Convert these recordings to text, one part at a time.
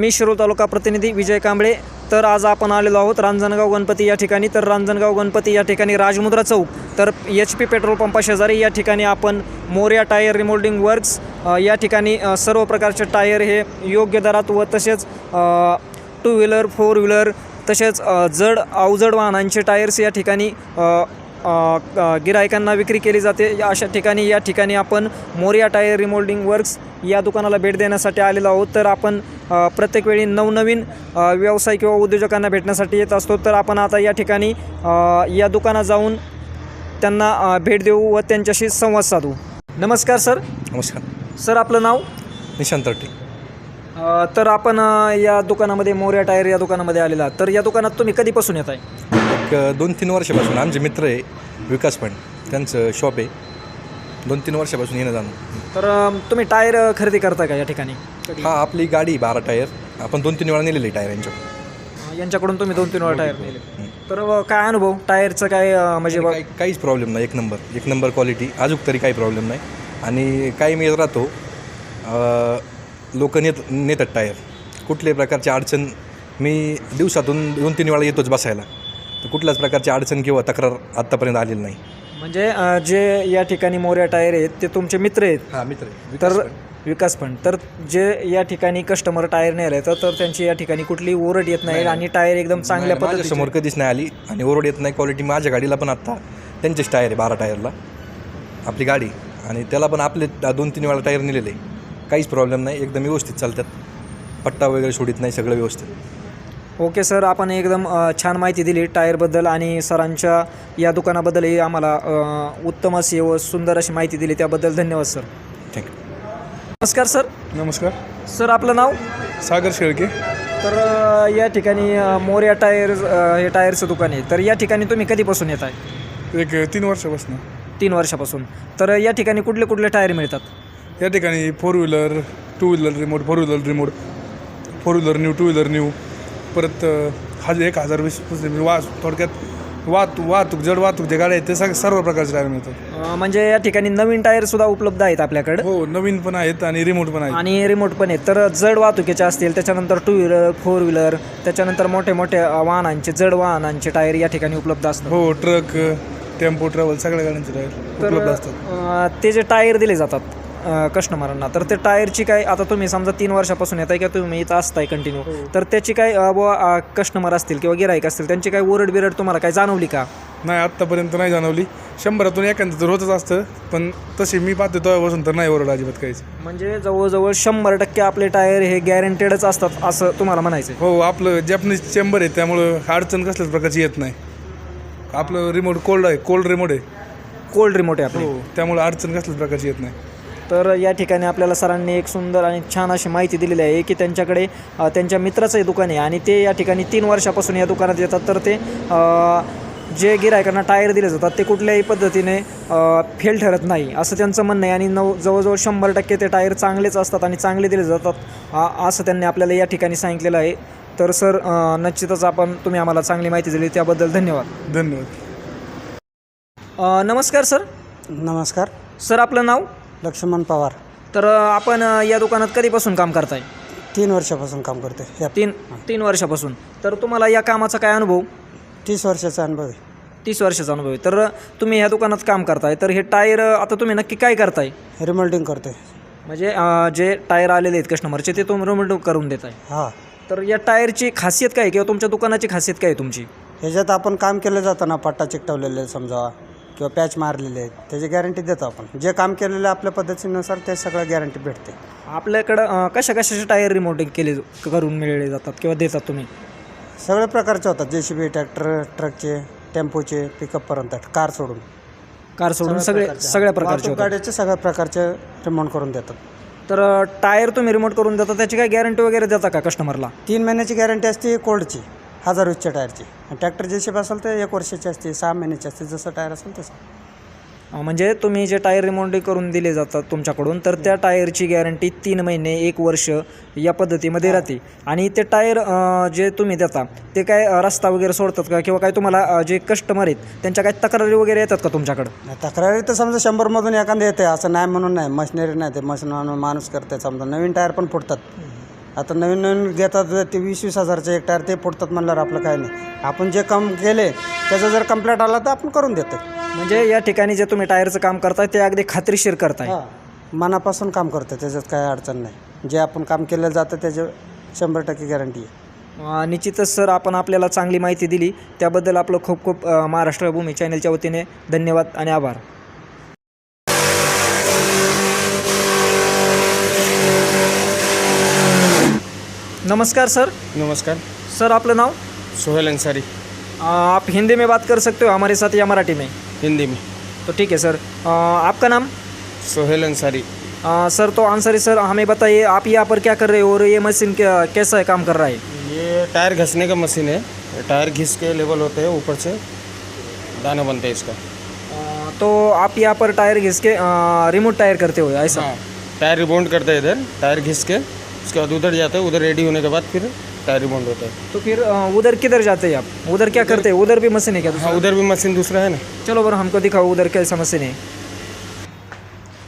मी शिरोळ तालुका प्रतिनिधी विजय कांबळे. तर आज आपण आलेलो आहोत रांजणगाव गणपती या ठिकाणी. तर रांजणगाव गणपती या ठिकाणी राजमुद्रा चौक. तर एच पी पेट्रोल पंपा शेजारी या ठिकाणी आपण मोर्या टायर रिमोल्डिंग वर्क्स या ठिकाणी सर्व प्रकारचे टायर हे योग्य दरात व तसेच टू व्हीलर फोर व्हीलर तसेच जड अवजड वाहनांचे टायर्स या ठिकाणी गिरायकांना विक्री केली जाते. या अशा ठिकाणी या ठिकाणी आपण मोरिया टायर रिमोल्डिंग वर्क्स या दुकानाला भेट देण्यासाठी आलेलो आहोत. तर आपण प्रत्येक वेळी नवनवीन व्यवसाय किंवा उद्योजकांना भेटण्यासाठी येत असतो. तर आपण आता या ठिकाणी या दुकानात जाऊन त्यांना भेट देऊ व त्यांच्याशी संवाद साधू. नमस्कार सर. नमस्कार. सर आपलं नाव? निशांत तर्टे अ, तर आपण या दुकानामध्ये मोर्या टायर या दुकानामध्ये आलेला. तर या दुकानात तुम्ही कधीपासून येत आहे एक दोन तीन वर्षापासून आमचे मित्र आहे विकास पण. त्यांचं शॉप आहे. दोन तीन वर्षापासून येणं जाणं. तर अ, तुम्ही टायर खरेदी करता का या ठिकाणी? हा आपली गाडी बारा टायर. आपण दोन तीन वेळा नेलेली टायर यांच्या अ, यांच्याकडून तुम्ही दोन तीन वेळा टायर नेले तर अ, काय अनुभव? टायरचं काय अ, म्हणजे बघ काही काहीच प्रॉब्लेम नाही एक नंबर एक नंबर क्वालिटी अजून तरी काही प्रॉब्लेम नाही. आणि काही मी राहतो लोक नेत नेतात टायर. कुठल्याही प्रकारची अडचण मी दिवसातून दोन तीन वेळा येतोच बसायला. तर कुठल्याच प्रकारची अडचण किंवा तक्रार आत्तापर्यंत आलेली नाही. म्हणजे अ, जे या ठिकाणी मोर्या टायर आहेत ते तुमचे मित्र आहेत? हां मित्र तर विकास फंड तर जे या ठिकाणी कस्टमर टायर नेले तर तर त्यांची या ठिकाणी कुठली ओरड येत नाही आणि टायर एकदम चांगल्या पद्धतीने समोर कधीच नाही आली आणि ओरड येत नाही. क्वालिटी माझ्या गाडीला पण आत्ता त्यांचेच टायर आहे बारा टायरला. आपली गाडी. आणि त्याला पण आपले दोन तीन वेळा टायर नेलेले. काहीच प्रॉब्लेम नाही. एकदम व्यवस्थित चालतात. पट्टा वगैरे सोडित नाही सगळं व्यवस्थित. ओके सर आपण एकदम छान माहिती दिली टायरबद्दल आणि सरांच्या या दुकानाबद्दलही आम्हाला उत्तम अशी व सुंदर अशी माहिती दिली. त्याबद्दल धन्यवाद सर. थँक्यू नमस्कार सर. नमस्कार. सर आपलं नाव? सागर शेळके. तर या ठिकाणी मोर्या टायर हे टायरचं दुकान आहे. तर या ठिकाणी तुम्ही कधीपासून येत आहे? एक तीन वर्षापासून. तीन वर्षापासून. तर या ठिकाणी कुठले कुठले टायर मिळतात? या ठिकाणी four wheeler two wheeler remould four wheeler remould four wheeler new two wheeler new परत हजार एक हजार वीस वा थोडक्यात वाहतूक वाहतूक जड वाहतूक जे गाड्या आहेत ते सग सर्व प्रकारचे टायर मिळतात. अ, म्हणजे या ठिकाणी नवीन टायर सुद्धा उपलब्ध आहेत आपल्याकडे. हो नवीन पण आहेत आणि रिमोट पण आहेत. आणि रिमोट पण आहेत. तर जड वाहतुकीचे असतील त्याच्यानंतर टू व्हीलर फोर व्हीलर त्याच्यानंतर मोठे मोठे अ, वाहनांचे जड वाहनांचे टायर या ठिकाणी उपलब्ध असतात. हो ट्रक टेम्पो ट्रॅव्हल सगळ्या गाड्यांचे टायर उपलब्ध असतात. अ, ते जे टायर दिले जातात कस्टमरांना तर ते टायरची काय आता तुम्ही समजा तीन वर्षापासून येत आहे किंवा तुम्ही इथं असताय कंटिन्यू तर त्याची काय बुवा कस्टमर असतील किंवा गिराईक असतील त्यांची काय ओरड बिरड तुम्हाला काय जाणवली का? नाही आत्तापर्यंत नाही जाणवली. शंभरातून एखादं होतच असतं पण तशी मी पाहतो तेव्हापासून तर नाही ओरड अजिबात काहीच. म्हणजे जवळजवळ शंभर टक्के आपले टायर हे गॅरंटेडच असतात असं तुम्हाला म्हणायचं हो आपलं जॅपनीज चेंबर आहे त्यामुळं अडचण कसल्याच प्रकारची येत नाही. आपलं रिमोट कोल्ड आहे कोल्ड रिमोट आहे. कोल्ड रिमोट आहे आपले. हो त्यामुळे अडचण कसल्याच प्रकारची येत नाही. तर या ठिकाणी आपल्याला सरांनी एक सुंदर आणि छान अशी माहिती दिलेली आहे की त्यांच्याकडे त्यांच्या मित्राचंही दुकान आहे आणि ते या ठिकाणी तीन वर्षापासून या दुकानात येतात. तर ते जे गिरायकांना टायर दिले जातात ते कुठल्याही पद्धतीने फेल ठरत नाही असं त्यांचं म्हणणं आहे. आणि नऊ जवळजवळ शंभर टक्के ते टायर चांगलेच असतात आणि चांगले दिले जातात असं त्यांनी आपल्याला या ठिकाणी सांगितलेलं आहे. तर सर निश्चितच आपण तुम्ही आम्हाला चांगली माहिती दिली त्याबद्दल धन्यवाद. धन्यवाद. नमस्कार सर. नमस्कार. सर आपलं नाव? लक्ष्मण पवार. तर आपण या दुकानात कधीपासून काम करताय? तीन वर्षापासून काम करते या तीन तीन वर्षापासून. तर तुम्हाला या कामाचा काय अनुभव? तीस वर्षाचा अनुभव आहे. तीस वर्षाचा अनुभव आहे. तर तुम्ही ह्या दुकानात काम करताय. तर हे टायर आता तुम्ही नक्की काय करताय? रिमोल्डिंग करते म्हणजे अं, जे टायर आलेले आहेत कस्टमरचे ते तुम्ही रिमोट करून देताय. हां. तर या टायरची खासियत काय आहे? किंवा तुमच्या दुकानाची खासियत काय आहे तुमची? ह्याच्यात आपण काम केलं जातं ना पट्टा चिकटवलेले समजा. किंवा पॅच मारलेले आहेत त्याची गॅरंटी देतो आपण. जे काम केलेलं आहे आपल्या पद्धतीनुसार ते सगळं गॅरंटी भेटते. आपल्याकडं अं, कशा कशाचे टायर रिमोटिंग केले करून मिळले जातात किंवा देतात तुम्ही? सगळ्या प्रकारचे होतात जे सी बी ट्रॅक्टर ट्रकचे टेम्पोचे पिकअपपर्यंत कार सोडून. कार सोडून सगळे सगळ्या प्रकारचे वाहतूक होतात. गाड्याचे सगळ्या प्रकारचे रिमोट करून देतात. तर अं, टायर तुम्ही रिमोट करून देता त्याची काय गॅरंटी वगैरे देता का कस्टमरला तीन महिन्याची गॅरंटी असते कोल्डची हजार वीसच्या टायरची. ट्रॅक्टर जे शिप असेल तर एक वर्षाची असते सहा महिन्याची असते जसं टायर असेल तसं. म्हणजे तुम्ही जे टायर रिमोटिंग करून दिले जातात तुमच्याकडून तर त्या टायरची गॅरंटी तीन महिने एक वर्ष या पद्धतीमध्ये राहते. आणि ते टायर जे तुम्ही देता ते काय रस्ता वगैरे सोडतात का? किंवा काय तुम्हाला जे कस्टमर आहेत त्यांच्या काय तक्रारी वगैरे येतात का तुमच्याकडं? तक्रारी तर समजा शंभरमधून एखादं येते असं नाही म्हणून नाही मशिनरी नाही ते मशीन माणूस करते समजा नवीन टायर पण फुटतात. आता नवीन नवीन घेतात ते वीस वीस हजारचे एक टायर ते फोडतात म्हणल्यावर आपलं काय नाही. आपण जे काम केले त्याचा जर कंप्लेंट आला तर आपण करून देतो म्हणजे या ठिकाणी जे तुम्ही टायरचं काम करताय ते अगदी खात्रीशीर करताय. हां. मनापासून काम करतं त्याच्यात काय अडचण नाही. जे आपण काम केलं जातं त्याच्या शंभर टक्के गॅरंटी आहे. अ, निश्चितच सर आपण आपल्याला चांगली माहिती दिली. त्याबद्दल आपलं खूप खूप अ, महाराष्ट्र भूमी चॅनलच्या वतीने धन्यवाद आणि आभार. नमस्कार सर। नमस्कार। सर आपका नाम सोहेल अंसारी आप हिंदी में बात कर सकते हो हमारे साथ या मराठी में? हिंदी में। तो ठीक है सर। अ, आपका नाम? सोहेल अंसारी अ, सर तो आंसरी सर हमें बताइए आप यहाँ पर क्या कर रहे हो और ये मशीन कैसा है काम कर रहा है? ये टायर घसने का मशीन है। टायर घिस के लेवल होते हैं ऊपर से दाना बनता है इसका। अ, तो आप यहाँ पर टायर घिस के रिमोट टायर करते हो ऐसा? हाँ टायर रिमोट करते हैं इधर टायर घिस के। उसके बाद उधर जाते हैं उधर रेडी होने के बाद फिर टायर रिबॉन्ड होता है। तो फिर उधर किधर जाते हैं आप? उधर क्या करते हैं? उधर भी मशीन है क्या हाँ उधर भी मशीन दूसरा है ना। चलो बरं हमको दिखाओ उधर कैसा मशीन है।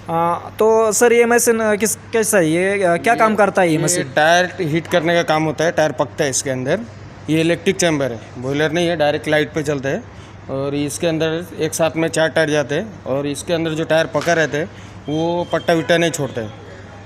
अ, तो सर ये मशीन किस कैसा है? ये क्या काम करता है ये ये मशीन? टायर हीट करने का काम होता है टायर पकता है इसके अंदर। ये इलेक्ट्रिक चैम्बर है बॉयलर नहीं है डायरेक्ट लाइट पे चलता है। और इसके अंदर एक साथ में चार टायर जाते हैं और इसके अंदर जो टायर पका रहते हैं वो पट्टा विट्टा नहीं छोड़ते हैं।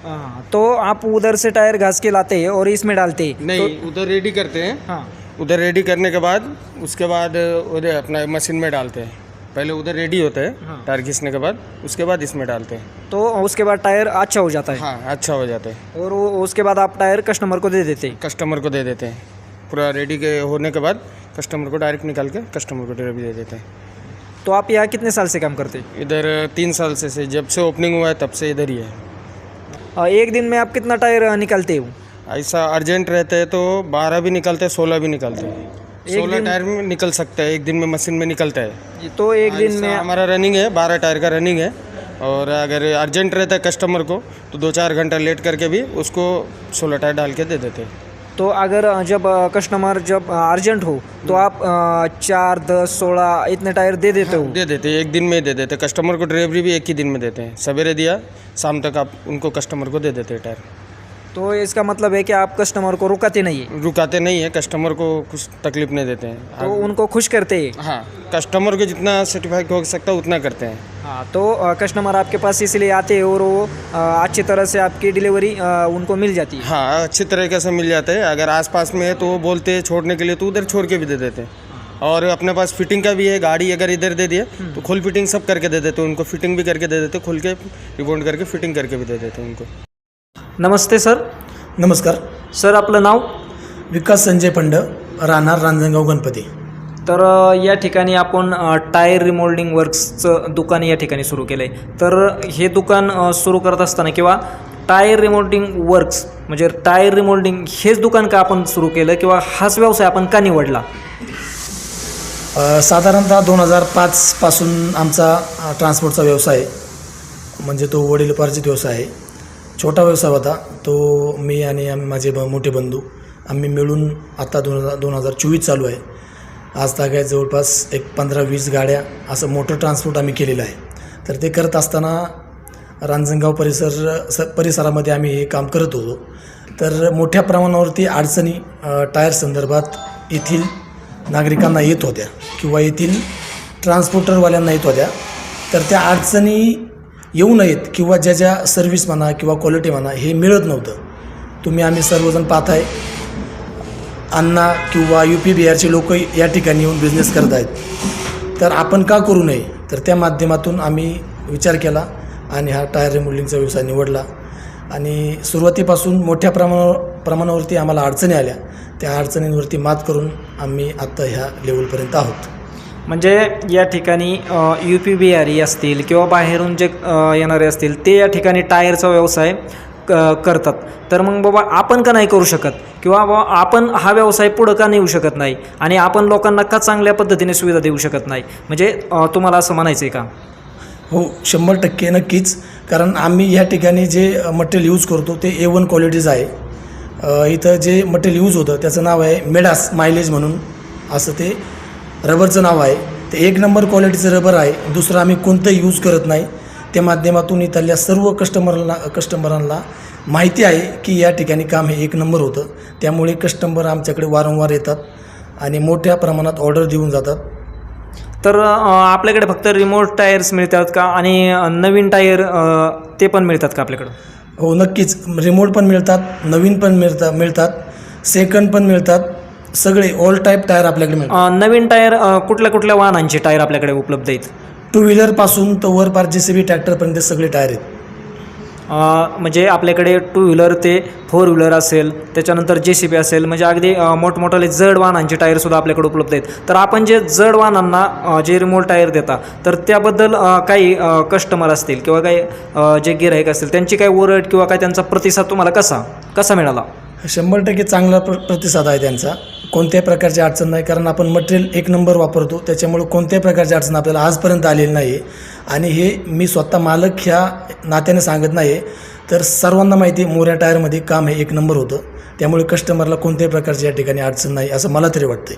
हाँ, तो आप उधर से टायर घास के लाते हैं और इसमें डालते हैं। नहीं तो, उधर रेडी करते हैं। हाँ। उधर रेडी करने के बाद उसके बाद उधर अपना मशीन में डालते हैं। पहले उधर रेडी होता है हाँ। टायर घिसने के बाद उसके बाद इसमें डालते हैं। तो उसके बाद टायर अच्छा हो जाता है? हाँ अच्छा हो जाता है। और वो उसके बाद आप टायर कस्टमर को दे देते हैं? कस्टमर को दे देते हैं। पूरा रेडी के होने के बाद कस्टमर को डायरेक्ट निकाल के कस्टमर को डिलीवरी दे देते हैं। तो आप यहाँ कितने साल से काम करते हैं? इधर तीन साल से से जब से ओपनिंग हुआ है तब से इधर ही है। अ, एक दिन में आप कितना टायर निकालते हो? ऐसा अर्जेंट रहते हैं तो बारह भी निकलते हैं सोलह भी निकलते हैं। सोलह टायर में निकल सकते हैं एक दिन में मशीन में निकलता है। तो एक दिन में हमारा रनिंग है बारह टायर का रनिंग है। और अगर अर्जेंट रहता है कस्टमर को तो दो चार घंटा लेट करके भी उसको सोलह टायर डाल के दे देते हैं। तो अगर जब कस्टमर जब अर्जेंट हो तो आप चार दस सोलह इतने टायर दे देते हो? दे देते एक दिन में ही दे देते। कस्टमर को डिलीवरी भी एक ही दिन में देते हैं। सवेरे दिया शाम तक आप उनको कस्टमर को दे देते हैं टायर तो इसका मतलब है कि आप कस्टमर को रुकाते नहीं है? रुकाते नहीं है कस्टमर को कुछ तकलीफ़ नहीं देते हैं। तो उनको खुश करते हैं? हाँ कस्टमर को जितना सर्टिफाइड हो सकता है उतना करते हैं। हाँ तो कस्टमर आपके पास इसलिए आते हैं और वो अच्छी तरह से आपकी डिलीवरी उनको मिल जाती है। हाँ अच्छी तरीके से मिल जाते हैं। अगर आसपास में है तो वो बोलते हैं छोड़ने के लिए तो उधर छोड़ के भी दे देते हैं। और अपने पास फिटिंग का भी है गाड़ी अगर इधर दे दिए तो खुल फिटिंग सब करके दे देते हैं। उनको फिटिंग भी करके दे देते हैं खोल के रिबॉन्ड करके फिटिंग करके भी दे देते हैं उनको। नमस्ते सर. नमस्कार. सर आपलं नाव? विकास संजय पंड राहणार रांजणगाव गणपती. तर या ठिकाणी आपण टायर रिमोल्डिंग वर्क्सचं दुकान या ठिकाणी सुरू केलं आहे तर हे दुकान सुरू करत असताना किंवा टायर रिमोल्डिंग वर्क्स म्हणजे टायर रिमोल्डिंग हेच दुकान का आपण सुरू केलं किंवा हाच व्यवसाय आपण का निवडला? साधारणतः दोन हजार पाचपासून आमचा ट्रान्सपोर्टचा व्यवसाय आहे. म्हणजे तो वडीलपार्जित व्यवसाय आहे. छोटा व्यवसाय होता. तो मी आणि माझे ब मोठे बंधू आम्ही मिळून आत्ता दोन हजार दोन हजार चोवीस चालू आहे. आज तागायत जवळपास एक पंधरा वीस गाड्या असं मोटर ट्रान्सपोर्ट आम्ही केलेलं आहे. तर ते करत असताना रांजणगाव परिसर स परिसरामध्ये आम्ही हे काम करत होतो. तर मोठ्या प्रमाणावरती अडचणी टायर संदर्भात येथील नागरिकांना येत होत्या किंवा येथील ट्रान्सपोर्टरवाल्यांना येत होत्या. तर त्या अडचणी येऊ नयेत किंवा ज्या ज्या सर्व्हिस म्हणा किंवा क्वालिटी म्हणा हे मिळत नव्हतं. तुम्ही आम्ही सर्वजण पाहताय. अण्णा किंवा यू पी बिहारचे लोक या ठिकाणी येऊन बिझनेस करत आहेत. तर आपण का करू नये? तर त्या माध्यमातून आम्ही विचार केला आणि हा टायर रिमोल्डिंगचा व्यवसाय निवडला. आणि सुरुवातीपासून मोठ्या प्रमाणा प्रमाणावरती आम्हाला अडचणी आल्या. त्या अडचणींवरती मात करून आम्ही आत्ता ह्या लेवलपर्यंत आहोत. म्हणजे या ठिकाणी यू पी बिहारी असतील किंवा बाहेरून जे येणारे असतील ते या ठिकाणी टायरचा व्यवसाय क- करतात. तर मग बाबा आपण का नाही करू शकत? किंवा बाबा आपण हा व्यवसाय पुढं का नेऊ शकत नाही? आणि आपण लोकांना का चांगल्या पद्धतीने सुविधा देऊ शकत नाही? म्हणजे तुम्हाला असं म्हणायचं आहे का? हो शंभर टक्के नक्कीच. कारण आम्ही ह्या ठिकाणी जे मटेरियल यूज करतो ते ए वन क्वालिटीज आहे. इथं जे मटेरियल यूज होतं त्याचं नाव आहे मेडास मायलेज म्हणून. असं ते रबरचं नाव आहे. ते एक नंबर क्वालिटीचं रबर आहे. दुसरं आम्ही कोणतंही यूज करत नाही. त्या माध्यमातून इथल्या सर्व कस्टमरला कस्टमरांना माहिती आहे की या ठिकाणी काम हे एक नंबर होतं. त्यामुळे कस्टमर आमच्याकडे वारंवार येतात आणि मोठ्या प्रमाणात ऑर्डर देऊन जातात. तर आपल्याकडे फक्त रिमोट टायर्स मिळतात का? आणि नवीन टायर ते पण मिळतात का आपल्याकडं हो नक्कीच. रिमोट पण मिळतात नवीन पण मिळतात मिळतात सेकंड पण मिळतात. सगळे ऑल टाईप टायर आपल्याकडे मिळतात. अ, नवीन टायर अ, कुठल्या कुठल्या वाहनांचे टायर आपल्याकडे उपलब्ध आहेत? टू व्हीलरपासून तर वर पार जे सी बी ट्रॅक्टरपर्यंत सगळे टायर आहेत. अ, म्हणजे आपल्याकडे टू व्हीलर ते फोर व्हीलर असेल त्याच्यानंतर जे सी बी असेल म्हणजे अगदी अ, मोठमोठाले जड वाहनांचे टायरसुद्धा आपल्याकडे उपलब्ध आहेत. तर आपण जे जड वाहनांना अ, जे रिमोट टायर देता तर त्याबद्दल अ, काही कस्टमर असतील किंवा काही अ, जे गिराईक असतील त्यांची काही ओरड किंवा काय त्यांचा प्रतिसाद तुम्हाला कसा कसा मिळाला? शंभर टक्के चांगला प्र प्रतिसाद आहे त्यांचा. कोणत्याही प्रकारची अडचण नाही कारण आपण मटेरियल एक नंबर वापरतो त्याच्यामुळे कोणत्याही प्रकारची अडचण आपल्याला आजपर्यंत आलेली नाही आणि हे मी स्वतः मालक ह्या नात्याने सांगत नाही तर सर्वांना माहिती मोऱ्या टायरमध्ये काम हे एक नंबर होतं. त्यामुळे कस्टमरला कोणत्याही प्रकारची या ठिकाणी अडचण नाही असं मला तरी वाटतंय.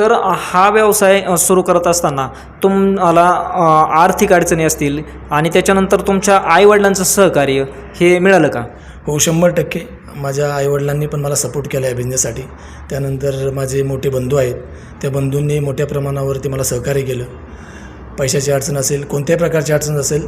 तर हा व्यवसाय सुरू करत असताना तुम्हाला आर्थिक अडचणी असतील आणि त्याच्यानंतर तुमच्या आईवडिलांचं सहकार्य हे मिळालं का? हो शंभर टक्के. माझ्या आईवडिलांनी पण मला सपोर्ट केला आहे बिझनेससाठी त्यानंतर माझे मोठे बंधू आहेत. त्या बंधूंनी मोठ्या प्रमाणावरती मला सहकार्य केलं. पैशाची अडचण असेल कोणत्याही प्रकारची अडचण असेल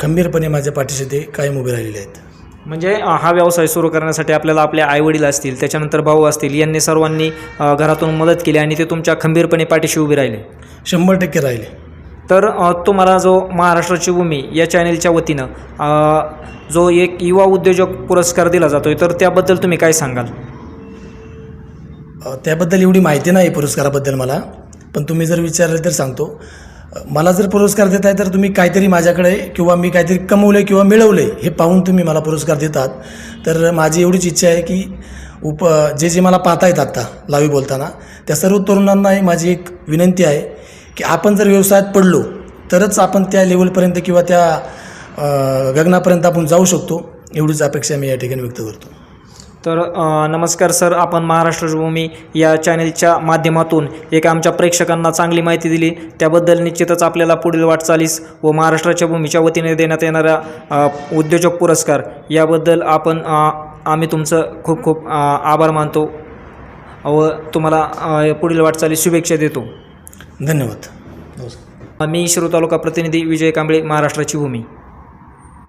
खंबीरपणे माझ्या पाठीशी ते कायम उभे राहिलेले आहेत. म्हणजे हा व्यवसाय सुरू करण्यासाठी आपल्याला आपले आईवडील असतील त्याच्यानंतर भाऊ असतील यांनी सर्वांनी घरातून मदत केली आणि ते तुमच्या खंबीरपणे पाठीशी उभे राहिले. शंभर टक्के राहिले. तर तुम्हाला जो महाराष्ट्राची भूमी या चॅनेलच्या वतीनं जो एक युवा उद्योजक पुरस्कार दिला जातोय तर त्याबद्दल तुम्ही काय सांगाल? त्याबद्दल एवढी माहिती नाही पुरस्काराबद्दल मला पण तुम्ही जर विचारलं तर सांगतो. मला जर पुरस्कार देत आहे तर तुम्ही काहीतरी माझ्याकडे किंवा मी काहीतरी कमवलं किंवा मिळवले हे पाहून तुम्ही मला पुरस्कार देतात. तर माझी एवढीच इच्छा आहे की उप जे जे मला पाहता येत आत्ता लावी बोलताना त्या सर्व तरुणांनाही माझी एक विनंती आहे की आपण जर व्यवसायात पडलो तरच आपण त्या लेवलपर्यंत किंवा त्या गगनापर्यंत आपण जाऊ शकतो एवढीच अपेक्षा मी या ठिकाणी व्यक्त करतो. तर नमस्कार सर आपण महाराष्ट्र भूमी या चॅनेलच्या माध्यमातून एक आमच्या प्रेक्षकांना चांगली माहिती दिली. त्याबद्दल निश्चितच आपल्याला पुढील वाटचालीस व महाराष्ट्राच्या भूमीच्या वतीने देण्यात येणाऱ्या उद्योजक पुरस्कार याबद्दल आपण आम्ही तुमचं खूप खूप आभार मानतो व तुम्हाला पुढील वाटचालीस शुभेच्छा देतो. धन्यवाद. नमस्कार. मी शिरू तालुका प्रतिनिधी विजय कांबळे महाराष्ट्राची भूमी.